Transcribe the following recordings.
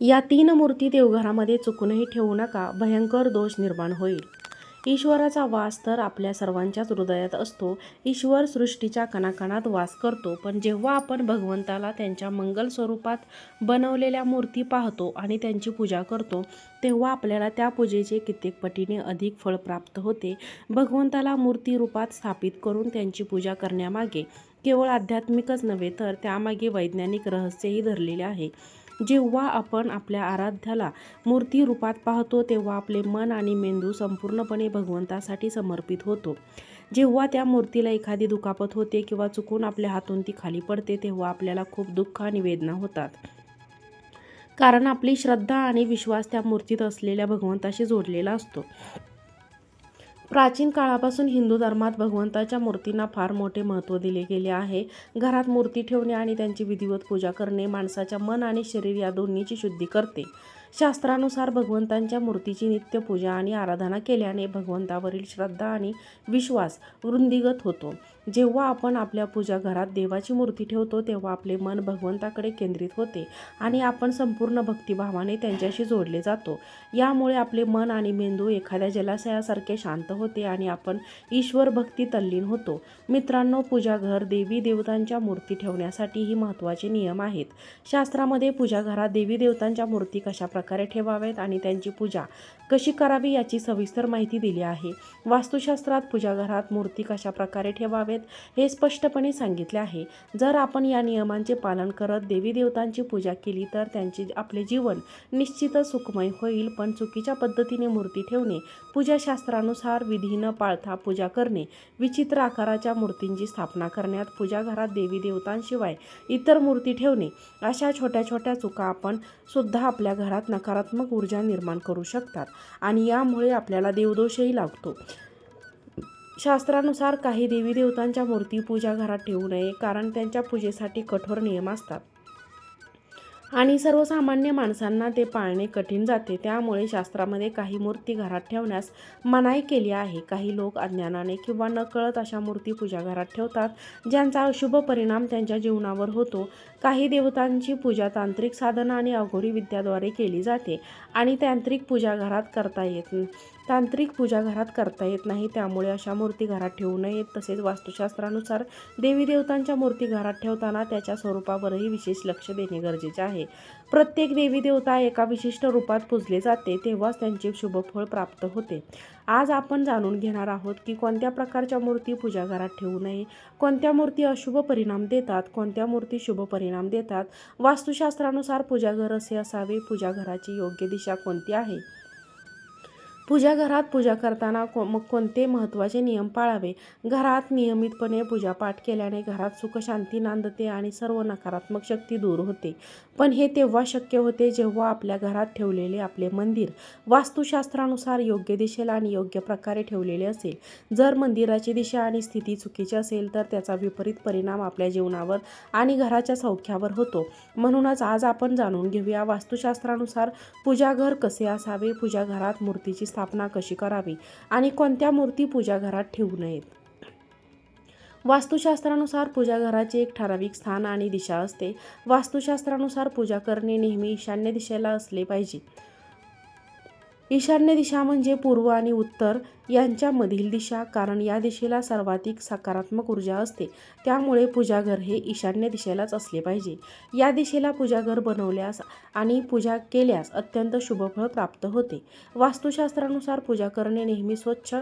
या तीन मूर्ती देवघरामध्ये चुकूनही ठेवू नका. भयंकर दोष निर्माण होईल. ईश्वराचा वास तर आपल्या सर्वांच्याच हृदयात असतो. ईश्वर सृष्टीच्या कणाकणात वास करतो. पण जेव्हा आपण भगवंताला त्यांच्या मंगल स्वरूपात बनवलेल्या मूर्ती पाहतो आणि त्यांची पूजा करतो तेव्हा आपल्याला त्या पूजेचे कित्येक पटीने अधिक फळ प्राप्त होते. भगवंताला मूर्ती रूपात स्थापित करून त्यांची पूजा करण्यामागे केवळ आध्यात्मिकच नव्हे तर त्यामागे वैज्ञानिक रहस्यही धरलेले आहे. जेव्हा आपण आपल्या आराध्याला मूर्ती रूपात पाहतो तेव्हा आपले मन आणि मेंदू संपूर्णपणे भगवंतासाठी समर्पित होतो. जेव्हा त्या मूर्तीला एखादी दुखापत होते किंवा चुकून आपल्या हातून ती खाली पडते तेव्हा आपल्याला खूप दुःख आणि वेदना होतात. कारण आपली श्रद्धा आणि विश्वास त्या मूर्तीत असलेल्या भगवंताशी जोडलेला असतो. प्राचीन काळापासून हिंदू धर्मात भगवंताच्या मूर्तींना फार मोठे महत्त्व दिले गेले आहे. घरात मूर्ती ठेवणे आणि त्यांची विधिवत पूजा करणे माणसाच्या मन आणि शरीर या दोन्हीची शुद्धी करते. शास्त्रानुसार भगवंतांच्या मूर्तीची नित्य पूजा आणि आराधना केल्याने भगवंतावरील श्रद्धा आणि विश्वास वृंदिगत होतो. जेव्हा आपण आपल्या पूजा घरात देवाची मूर्ती ठेवतो तेव्हा आपले मन भगवंताकडे केंद्रित होते आणि आपण संपूर्ण भक्तिभावाने त्यांच्याशी जोडले जातो. यामुळे आपले मन आणि मेंदू एखाद्या जलाशयासारखे शांत होते आणि आपण ईश्वर भक्ती तल्लीन होतो. मित्रांनो पूजाघर देवी देवतांच्या मूर्ती ठेवण्यासाठी ही महत्त्वाचे नियम आहेत. शास्त्रामध्ये पूजाघरात देवी देवतांच्या मूर्ती कशा प्रकारे ठेवावेत आणि त्यांची पूजा कशी करावी याची सविस्तर माहिती दिली आहे. वास्तुशास्त्रात पूजाघरात मूर्ती कशा प्रकारे ठेवावेत हे स्पष्टपणे सांगितले आहे. जर आपण या नियमांचे पालन करत देवी देवतांची पूजा केली तर त्यांचे आपले जीवन निश्चितच सुखमय होईल. पण चुकीच्या पद्धतीने मूर्ती ठेवणे पूजाशास्त्रानुसार विधी न पाळता पूजा करणे विचित्र आकाराच्या मूर्तींची स्थापना करण्यात पूजाघरात देवी देवतांशिवाय इतर मूर्ती ठेवणे अशा छोट्या छोट्या चुका आपण सुद्धा आपल्या घरात नकारात्मक ऊर्जा निर्माण करू शकतात आणि यामुळे आपल्याला देवदोषही लागतो. शास्त्रानुसार काही देवी देवतांच्या मूर्ती पूजा घरात ठेवू नये कारण त्यांच्या पूजेसाठी कठोर नियम असतात. आणि सर्वसामान्य माणसांना ते पाळणे कठीण जाते. त्यामुळे शास्त्रामध्ये काही मूर्ती घरात ठेवण्यास मनाई केली आहे. काही लोक अज्ञानाने किंवा नकळत अशा मूर्ती पूजा घरात ठेवतात ज्यांचा अशुभ परिणाम त्यांच्या जीवनावर होतो. काही देवतांची पूजा तांत्रिक साधना आणि अघोरी विद्याद्वारे केली जाते आणि तांत्रिक पूजा घरात करता येत तांत्रिक पूजा घरात करता येत नाही. त्यामुळे अशा मूर्ती घरात ठेवू नयेत. तसेच वास्तुशास्त्रानुसार देवी देवतांच्या मूर्ती घरात ठेवताना त्याच्या स्वरूपावरही विशेष लक्ष देणे गरजेचे आहे. प्रत्येक देवी देवता एका विशिष्ट रूपात पूजले जाते तेव्हाच त्यांचे शुभफळ प्राप्त होते. आज आपण जाणून घेणार आहोत की कोणत्या प्रकारच्या मूर्ती पूजा घरात ठेवू नये कोणत्या मूर्ती अशुभ परिणाम देतात कोणत्या मूर्ती शुभ परिणाम देतात वास्तुशास्त्रानुसार पूजाघर असे असावे पूजाघराची योग्य दिशा कोणती आहे? पूजा घरात पूजा करताना को मग कोणते महत्त्वाचे नियम पाळावे? घरात नियमितपणे पूजापाठ केल्याने घरात सुखशांती नांदते आणि सर्व नकारात्मक शक्ती दूर होते. पण हे तेव्हा शक्य होते जेव्हा आपल्या घरात ठेवलेले आपले मंदिर वास्तुशास्त्रानुसार योग्य दिशेला आणि योग्य प्रकारे ठेवलेले असेल. जर मंदिराची दिशा आणि स्थिती चुकीची असेल तर त्याचा विपरीत परिणाम आपल्या जीवनावर आणि घराच्या सौख्यावर होतो. म्हणूनच आज आपण जाणून घेऊया वास्तुशास्त्रानुसार पूजाघर कसे असावे? पूजाघरात मूर्तीची स्थापना कशी करावी आणि कोणत्या मूर्ती पूजाघरात ठेवू नयेत? वास्तुशास्त्रानुसार पूजाघराचे एक ठराविक स्थान आणि दिशा असते. वास्तुशास्त्रानुसार पूजा करणे नेहमी ईशान्य दिशेला असले पाहिजे. ईशान्य दिशा म्हणजे पूर्व आणि उत्तर यांच्यामधील दिशा कारण या दिशेला सर्वाधिक सकारात्मक ऊर्जा असते. त्यामुळे पूजाघर हे ईशान्य दिशेलाच असले पाहिजे. या दिशेला पूजाघर बनवल्यास आणि पूजा केल्यास अत्यंत शुभफळ प्राप्त होते. वास्तुशास्त्रानुसार पूजा करणे नेहमी स्वच्छ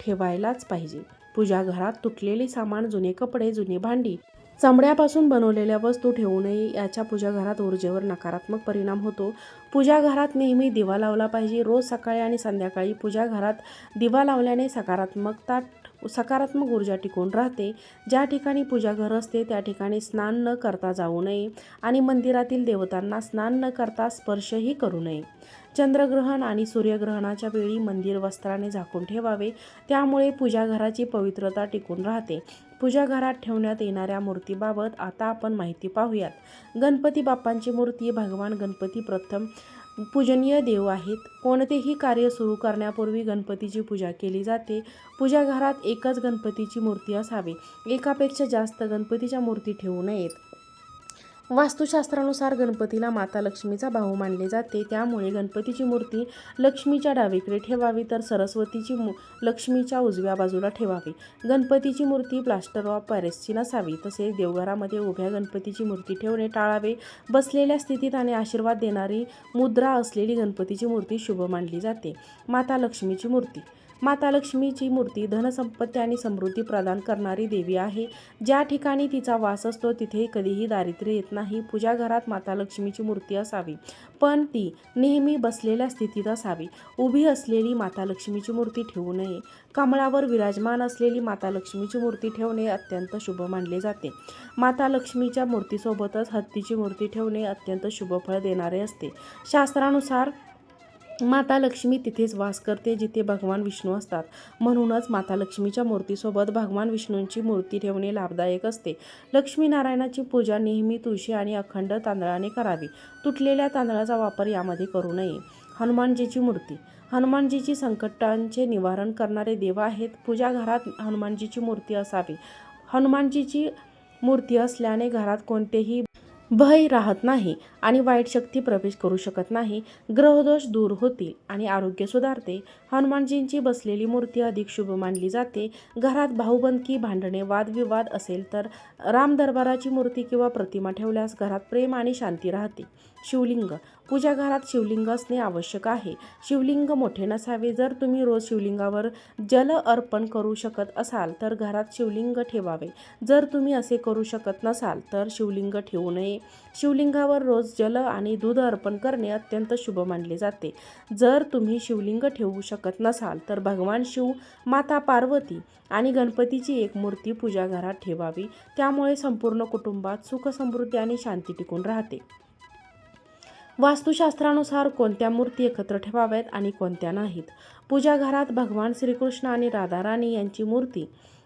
ठेवायलाच पाहिजे. पूजाघरात तुटलेले सामान जुने कपडे जुने भांडी चामड्यापासून बनवलेल्या वस्तू ठेवू नये याच्या पूजाघरात ऊर्जेवर नकारात्मक परिणाम होतो. पूजाघरात नेहमी दिवा लावला पाहिजे. रोज सकाळी आणि संध्याकाळी पूजाघरात दिवा लावल्याने सकारात्मकता सकारात्मक ऊर्जा टिकून राहते. ज्या ठिकाणी पूजाघर असते त्या ठिकाणी स्नान न करता जाऊ नये आणि मंदिरातील देवतांना स्नान न करता स्पर्शही करू नये. चंद्रग्रहण आणि सूर्यग्रहणाच्या वेळी मंदिर वस्त्राने झाकून ठेवावे. त्यामुळे पूजाघराची पवित्रता टिकून राहते. पूजाघरात ठेवण्यात येणाऱ्या मूर्तीबाबत आता आपण माहिती पाहूयात. गणपती बाप्पांची मूर्ती भगवान गणपती प्रथम पूजनीय देव आहेत. कोणतेही कार्य सुरू करण्यापूर्वी गणपतीची पूजा केली जाते. पूजाघरात एकच गणपतीची मूर्ती असावी. एकापेक्षा जास्त गणपतीच्या मूर्ती ठेवू नयेत. वास्तुशास्त्रानुसार गणपतीला माता लक्ष्मीचा भाऊ मानले जाते. त्यामुळे गणपतीची मूर्ती लक्ष्मीच्या डावीकडे ठेवावी तर सरस्वतीची मू लक्ष्मीच्या उजव्या बाजूला ठेवावी. गणपतीची मूर्ती प्लास्टर ऑफ पॅरिसची नसावी तसेच देवघरामध्ये उभ्या गणपतीची मूर्ती ठेवणे टाळावे. बसलेल्या स्थितीत आणि आशीर्वाद देणारी मुद्रा असलेली गणपतीची मूर्ती शुभ मानली जाते. माता लक्ष्मीची मूर्ती माता लक्ष्मीची मूर्ती धनसंपत्ती आणि समृद्धी प्रदान करणारी देवी आहे. ज्या ठिकाणी तिचा वास असतो तिथे कधीही दारिद्र्य येत नाही. पूजा घरात माता लक्ष्मीची मूर्ती असावी पण ती नेहमी बसलेल्या स्थितीत असावी. उभी असलेली माता लक्ष्मीची मूर्ती ठेवू नये. कमळावर विराजमान असलेली माता लक्ष्मीची मूर्ती ठेवणे अत्यंत शुभ मानले जाते. माता लक्ष्मीच्या मूर्तीसोबतच हत्तीची मूर्ती ठेवणे अत्यंत शुभफळ देणारे असते. शास्त्रानुसार माता लक्ष्मी तिथेच वास करते जिथे भगवान विष्णू असतात. म्हणूनच माता लक्ष्मीच्या मूर्तीसोबत भगवान विष्णूंची मूर्ती ठेवणे लाभदायक असते. लक्ष्मीनारायणाची पूजा नेहमी तुळशी आणि अखंड तांदळाने करावी. तुटलेल्या तांदळाचा वापर यामध्ये करू नये. हनुमानजीची मूर्ती. हनुमानजीची संकटांचे निवारण करणारे देव आहेत. पूजा घरात हनुमानजीची मूर्ती असावी. हनुमानजीची मूर्ती असल्याने घरात कोणतेही भय राहत नाही आणि वाईट शक्ती प्रवेश करू शकत नाही. ग्रहदोष दूर होतील आणि आरोग्य सुधारते. हनुमानजींची बसलेली मूर्ती अधिक शुभ मानली जाते. घरात भाऊबंदकी भांडणे वादविवाद असेल तर राम दरबाराची मूर्ती किंवा प्रतिमा ठेवल्यास घरात प्रेम आणि शांती राहते. शिवलिंग. पूजा घरात शिवलिंग असणे आवश्यक आहे. शिवलिंग मोठे नसावे. जर तुम्ही रोज शिवलिंगावर जल अर्पण करू शकत असाल तर घरात शिवलिंग ठेवावे. जर तुम्ही असे करू शकत नसाल तर शिवलिंग ठेवू नये. शिवलिंगावर रोज जल आणि दूध अर्पण करणे अत्यंत शुभ मानले जाते. जर तुम्ही शिवलिंग ठेवू शकत नसाल तर भगवान शिव माता पार्वती आणि गणपतीची एक मूर्ती पूजा घरात ठेवावी. त्यामुळे संपूर्ण कुटुंबात सुख समृद्धी आणि शांती टिकून राहते. वास्तुशास्त्रानुसार कोणत्या मूर्ती एकत्र ठेवाव्यात आणि कोणत्या नाहीत? पूजा घरात भगवान श्रीकृष्ण आणि राधाराणी यांची मूर्ती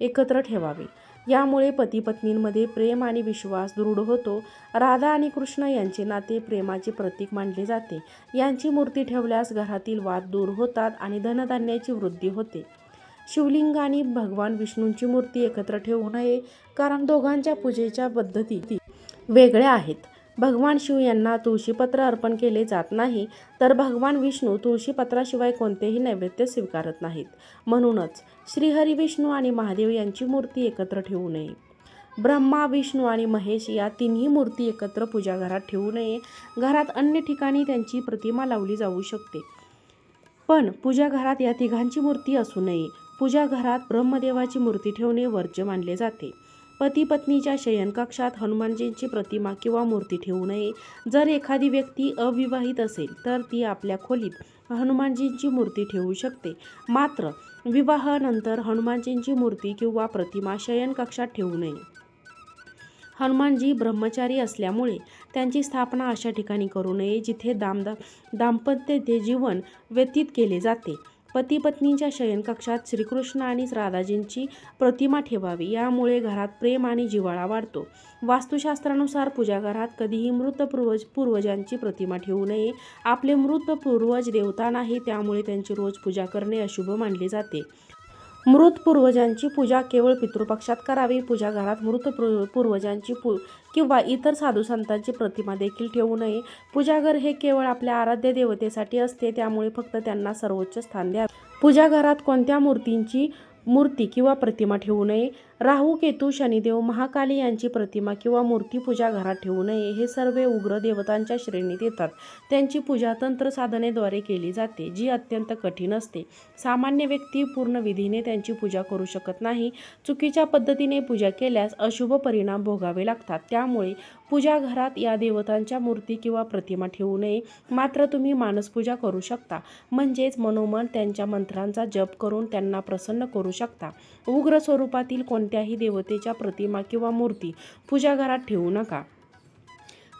एकत्र ठेवावी. यामुळे पती पत्नींमध्ये प्रेम आणि विश्वास दृढ होतो. राधा आणि कृष्ण यांचे नाते प्रेमाचे प्रतीक मानले जाते. यांची मूर्ती ठेवल्यास घरातील वाद दूर होतात आणि धनधान्याची वृद्धी होते. शिवलिंग आणि भगवान विष्णूंची मूर्ती एकत्र ठेवू नये कारण दोघांच्या पूजेच्या पद्धती वेगळ्या आहेत. भगवान शिव यांना तुळशीपत्र अर्पण केले जात नाही तर भगवान विष्णू तुळशीपत्राशिवाय कोणतेही नैवेद्य स्वीकारत नाहीत. म्हणूनच श्रीहरी विष्णू आणि महादेव यांची मूर्ती एकत्र ठेवू नये. ब्रह्मा विष्णू आणि महेश या तिन्ही मूर्ती एकत्र पूजा घरात ठेवू नये. घरात अन्य ठिकाणी त्यांची प्रतिमा लावली जाऊ शकते. पण पूजा घरात या तिघांची मूर्ती असू नये. पूजा घरात ब्रह्मदेवाची मूर्ती ठेवणे वर्ज्य मानले जाते. पती पत्नीच्या शयनकक्षात हनुमानजींची प्रतिमा किंवा मूर्ती ठेवू नये. जर एखादी व्यक्ती अविवाहित असेल तर ती आपल्या खोलीत हनुमानजींची मूर्ती ठेवू शकते. मात्र विवाहानंतर हनुमानजींची मूर्ती किंवा प्रतिमा शयनकक्षात ठेवू नये. हनुमानजी ब्रह्मचारी असल्यामुळे त्यांची स्थापना अशा ठिकाणी करू नये जिथे दामदा दाम्पत्य ते जीवन व्यतीत केले जाते. पती पत्नीच्या शयनकक्षात श्रीकृष्ण आणि राधाजींची प्रतिमा ठेवावी. यामुळे घरात प्रेम आणि जिव्हाळा वाढतो. वास्तुशास्त्रानुसार पूजाघरात कधीही मृत पूर्वज पूर्वजांची प्रतिमा ठेवू नये. आपले मृत पूर्वज देवता नाही त्यामुळे त्यांची रोज पूजा करणे अशुभ मानले जाते. मृत पूर्वजांची पूजा केवळ पितृपक्षात करावी पूजा घरात मृत पूर्वजांची पू किंवा इतर साधू संतांची प्रतिमा देखील ठेवू नये. पूजाघर हे केवळ आपल्या आराध्य देवतेसाठी असते त्यामुळे फक्त त्यांना सर्वोच्च स्थान द्यावे पूजाघरात कोणत्या मूर्तींची मूर्ती किंवा प्रतिमा ठेवू नये? राहू केतू शनिदेव महाकाली यांची प्रतिमा किंवा मूर्तीपूजा घरात ठेवू नये हे सर्व उग्र देवतांच्या श्रेणीत येतात. त्यांची पूजा तंत्र साधनेद्वारे केली जाते जी अत्यंत कठीण असते. सामान्य व्यक्ती पूर्ण विधीने त्यांची पूजा करू शकत नाही. चुकीच्या पद्धतीने पूजा केल्यास अशुभ परिणाम भोगावे लागतात. त्यामुळे पूजा घरात या देवतांच्या मूर्ती किंवा प्रतिमा ठेवू नये. मात्र तुम्ही मानसपूजा करू शकता. म्हणजेच मनोमन त्यांच्या मंत्रांचा जप करून त्यांना प्रसन्न करू शकता. उग्र स्वरूपातील कोणत्याही देवतेच्या प्रतिमा किंवा मूर्ती पूजाघरात ठेवू नका.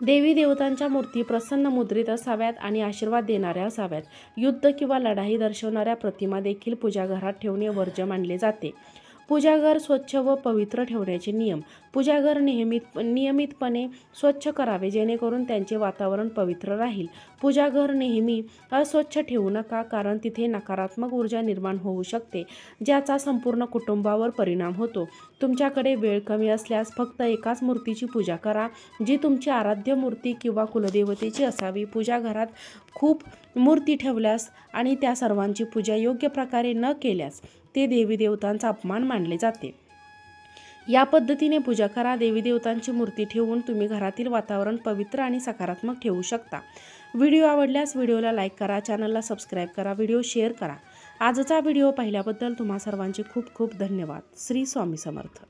देवी देवतांच्या मूर्ती प्रसन्न मुद्रित असाव्यात आणि आशीर्वाद देणाऱ्या असाव्यात. युद्ध किंवा लढाई दर्शवणाऱ्या प्रतिमा देखील पूजाघरात ठेवणे वर्ज्य मानले जाते. पूजाघर स्वच्छ व पवित्र ठेवण्याचे नियम. पूजाघर नियमित नियमितपणे स्वच्छ करावे जेणेकरून त्यांचे वातावरण पवित्र राहील. पूजाघर नेहमी अस्वच्छ ठेवू नका कारण तिथे नकारात्मक ऊर्जा निर्माण होऊ शकते ज्याचा संपूर्ण कुटुंबावर परिणाम होतो. तुमच्याकडे वेळ कमी असल्यास फक्त एकाच मूर्तीची पूजा करा जी तुमची आराध्य मूर्ती किंवा कुलदेवतेची असावी. पूजाघरात खूप मूर्ती ठेवल्यास आणि त्या सर्वांची पूजा योग्य प्रकारे न केल्यास ते देवी देवतांचा अपमान मानले जाते. या पद्धतीने पूजा करा देवी देवतांची मूर्ती ठेवून तुम्ही घरातील वातावरण पवित्र आणि सकारात्मक ठेवू शकता. व्हिडिओ आवडल्यास व्हिडिओला लाईक करा चॅनलला सबस्क्राईब करा व्हिडिओ शेअर करा. आजचा व्हिडिओ पाहिल्याबद्दल तुम्हा सर्वांचे खूप खूप धन्यवाद. श्री स्वामी समर्थ.